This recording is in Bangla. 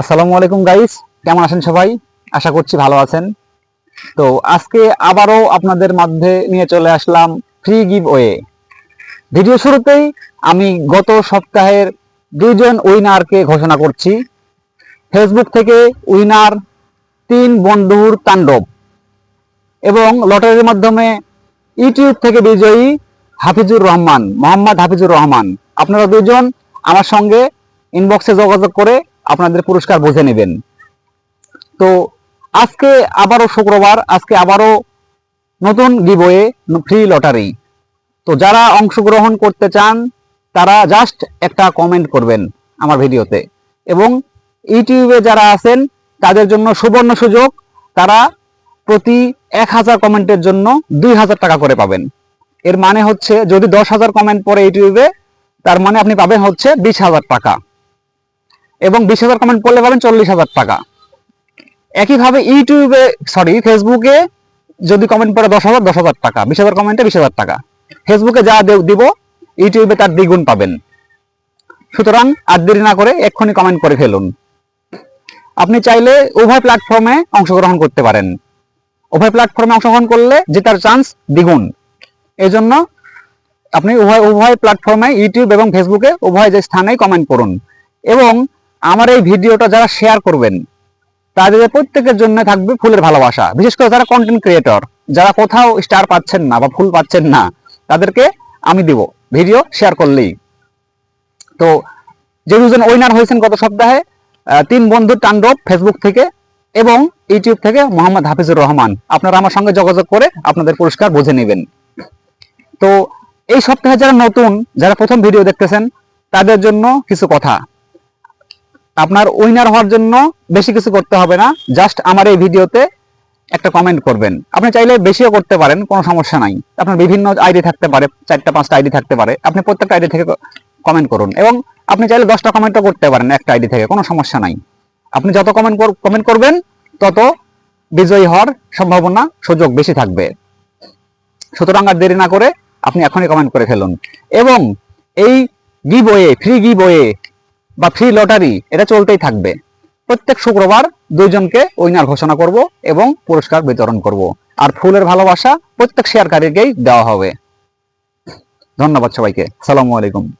আসসালামু আলাইকুম গাইস কেমন আছেন সবাই? আশা করছি ভালো আছেন। তো আজকে আবারও আপনাদের মধ্যে নিয়ে চলে আসলাম ফ্রি গিভ ওয়ে ভিডিও শুরুতেই আমি গত সপ্তাহের দুইজন উইনারকে ঘোষণা করছি। ফেসবুক থেকে উইনার তিন বন্ধুর তাণ্ডব। এবং লটারির মাধ্যমে ইউটিউব থেকে বিজয়ী হাফিজুর রহমান, মোহাম্মদ হাফিজুর রহমান। আপনারা দুজন আমার সঙ্গে ইনবক্সে যোগাযোগ করে আপনাদের পুরস্কার বুঝে নেবেন। তো আজকে আবারও শুক্রবার, আজকে আবারও নতুন গিবয়ে ফ্রি লটারি। তো যারা অংশগ্রহণ করতে চান, তারা জাস্ট একটা কমেন্ট করবেন আমার ভিডিওতে। এবং ইউটিউবে যারা আছেন, তাদের জন্য সুবর্ণ সুযোগ, তারা প্রতি এক হাজার কমেন্টের জন্য দুই হাজার টাকা করে পাবেন। এর মানে হচ্ছে, যদি দশ হাজার কমেন্ট পড়ে ইউটিউবে, তার মানে আপনি পাবেন হচ্ছে বিশ হাজার টাকা। এবং বিশ হাজার কমেন্ট পড়লে পাবেন চল্লিশ হাজার টাকা। একইভাবে ইউটিউবে সরি ফেসবুকে যদি কমেন্ট পড়ে দশ হাজার দশ হাজার টাকা। বিশ হাজার কমেন্টে বিশ হাজার টাকা। ফেসবুকে যা দেব- ইউটিউবে তার দ্বিগুণ পাবেন। সুতরাং আর দেরি না করে এক্ষুনি কমেন্ট করে ফেলুন। আপনি চাইলে উভয় প্ল্যাটফর্মে অংশগ্রহণ করতে পারেন। উভয় প্ল্যাটফর্মে অংশগ্রহণ করলে জেতার চান্স দ্বিগুণ। এই জন্য আপনি উভয় উভয় প্ল্যাটফর্মে ইউটিউব এবং ফেসবুকে উভয় যে স্থানেই কমেন্ট করুন। এবং আমার এই ভিডিওটা যারা শেয়ার করবেন, তাদের প্রত্যেকের জন্য থাকবে ফুলের ভালোবাসা। বিশেষ করে যারা কন্টেন্ট ক্রিয়েটর যারা কোথাও স্টার পাচ্ছেন না বা ফুল পাচ্ছেন না, তাদেরকে আমি দিব ভিডিও শেয়ার করলেই। তো যে দুজন উইনার হয়েছেন গত সপ্তাহে তিন বন্ধু তাণ্ডব ফেসবুক থেকে এবং ইউটিউব থেকে মোহাম্মদ হাফিজুর রহমান। আপনারা আমার সঙ্গে যোগাযোগ করে আপনাদের পুরস্কার বুঝে নেবেন। তো এই সপ্তাহে যারা নতুন, যারা প্রথম ভিডিও দেখতেছেন, তাদের জন্য কিছু কথা। আপনার উইনার হওয়ার জন্য বেশি কিছু করতে হবে না। জাস্ট আমার এই ভিডিওতে একটা কমেন্ট করবেন। আপনি চাইলে বেশিও করতে পারেন, কোনো সমস্যা নাই। আপনার বিভিন্ন আইডি থাকতে পারে, চারটা, পাঁচটা আইডি থাকতে পারে। আপনি প্রত্যেকটা আইডি থেকে কমেন্ট করুন এবং আপনি চাইলে দশটা কমেন্টও করতে পারেন একটা আইডি থেকে, কোনো সমস্যা নাই। আপনি যত কমেন্ট কমেন্ট করবেন, তত বিজয়ী হওয়ার সম্ভাবনা, সুযোগ বেশি থাকবে। সুতরাং আর দেরি না করে আপনি এখনই কমেন্ট করে ফেলুন। এবং এই give free give বা ফ্রি লটারি এটা চলতেই থাকবে। প্রত্যেক শুক্রবার দুইজনকে উইনার ঘোষণা করব এবং পুরস্কার বিতরণ করব। আর ফুলের ভালোবাসা প্রত্যেক শেয়ারকারীকেই দেওয়া হবে। ধন্যবাদ সবাইকে। সালামু আলাইকুম।